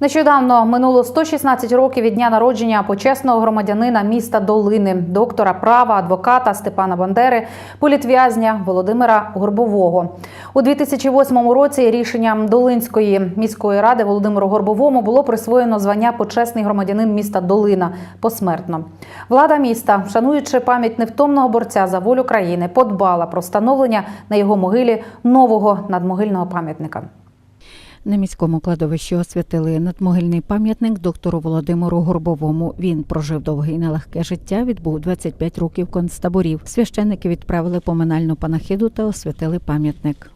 Нещодавно минуло 116 років від дня народження почесного громадянина міста Долини, доктора права, адвоката Степана Бандери, політв'язня Володимира Горбового. У 2008 році рішенням Долинської міської ради Володимиру Горбовому було присвоєно звання почесний громадянин міста Долина посмертно. Влада міста, шануючи пам'ять невтомного борця за волю країни, подбала про встановлення на його могилі нового надмогильного пам'ятника. На міському кладовищі освятили надмогильний пам'ятник доктору Володимиру Горбовому. Він прожив довге і нелегке життя, відбув 25 років концтаборів. Священники відправили поминальну панахиду та освятили пам'ятник.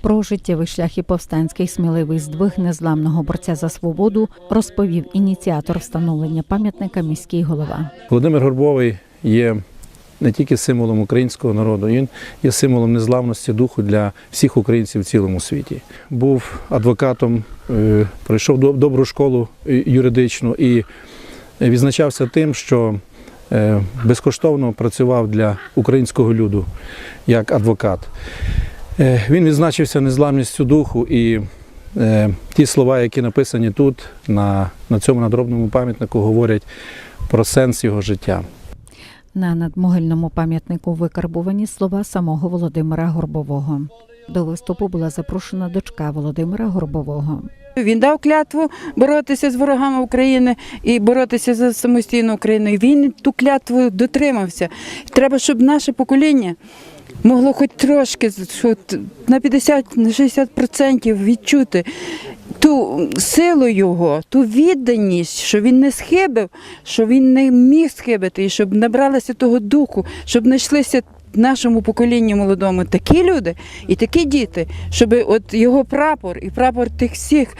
Про життєвий шлях і повстанський сміливий здвиг незламного борця за свободу розповів ініціатор встановлення пам'ятника міський голова. Володимир Горбовий є не тільки символом українського народу, він є символом незламності духу для всіх українців в цілому світі. Був адвокатом, е, пройшов добру школу е, юридичну і відзначався тим, що е, безкоштовно працював для українського люду як адвокат. Він відзначився незламністю духу і ті слова, які написані тут, на цьому надробному пам'ятнику, говорять про сенс його життя. На надмогильному пам'ятнику викарбувані слова самого Володимира Горбового. До виступу була запрошена дочка Володимира Горбового. Він дав клятву боротися з ворогами України і боротися за самостійну Україну. Він ту клятву дотримався. Треба, щоб наше покоління могло хоч трошки, що на 50 на 60% відчути ту силу його, ту відданість, що він не схибив, що він не міг схибити, і щоб набралося того духу, щоб знайшлися нашому поколінню молодому такі люди і такі діти, щоб от його прапор і прапор тих всіх,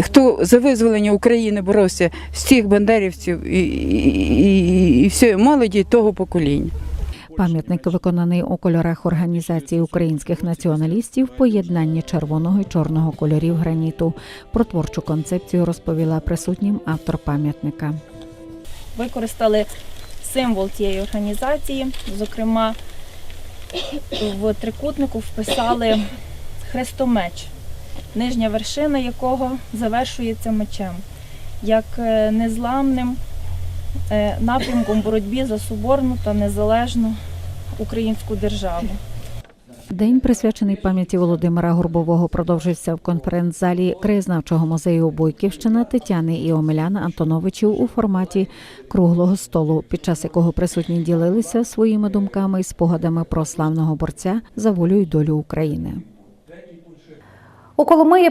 хто за визволення України боровся, всіх бандерівців і, і, і, і всієї молоді того покоління. Пам'ятник виконаний у кольорах організації українських націоналістів поєднанні червоного і чорного кольорів граніту. Про творчу концепцію розповіла присутнім автор пам'ятника. використали символ тієї організації. Зокрема, в трикутнику вписали хрестомеч, нижня вершина якого завершується мечем, як е, незламним напрямком боротьбі за соборну та незалежну українську державу. День, присвячений пам'яті Володимира Горбового, продовжився в конференц-залі краєзнавчого музею Бойківщина Тетяни і Омеляна Антоновичів у форматі круглого столу, під час якого присутні ділилися своїми думками і спогадами про славного борця за волю й долю України. У Коломиї